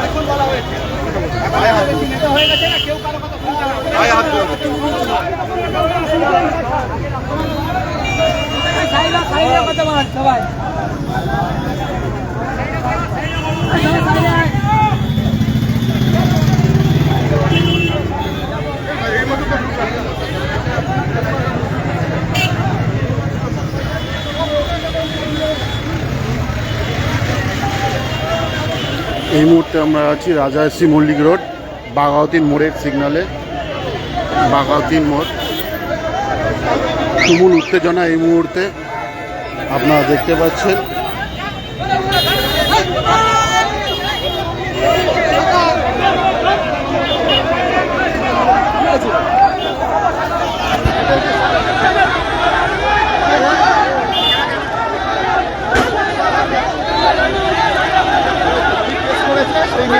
অনেকক্ষণ বলা সবাই। এই মুহূর্তে আমরা আছি রাজা এসি মল্লিক রোড বাগাওতিন মোড়ের সিগনালে বাগাওতিন মোড়। তুমুল উত্তেজনা এই মুহূর্তে আপনারা দেখতে পাচ্ছেন।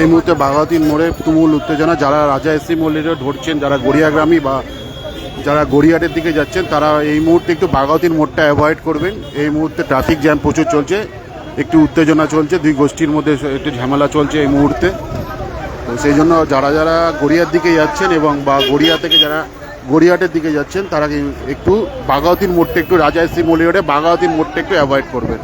এই মুহূর্তে বাগাতিন মোড়ে তুমুল উত্তেজনা। যারা রাজা এসি মল্লিকে ধরছেন, যারা গড়িয়াগ্রামী বা যারা গড়িয়াটের দিকে যাচ্ছেন, তারা এই মুহূর্তে একটু বাগাতিন মোড়টা অ্যাভয়েড করবেন। এই মুহূর্তে ট্রাফিক জ্যাম প্রচুর চলছে, একটু উত্তেজনা চলছে, দুই গোষ্ঠীর মধ্যে একটু ঝামেলা চলছে এই মুহূর্তে। তো সেই জন্য যারা যারা গড়িয়ার দিকে যাচ্ছেন এবং বা গড়িয়া থেকে যারা গড়িয়াটের দিকে যাচ্ছেন, তারা একটু বাগাওতিন মোড়টা একটু রাজা এসি মল্লিকে বাগাওতিন মোড়টা একটু অ্যাভয়েড করবেন।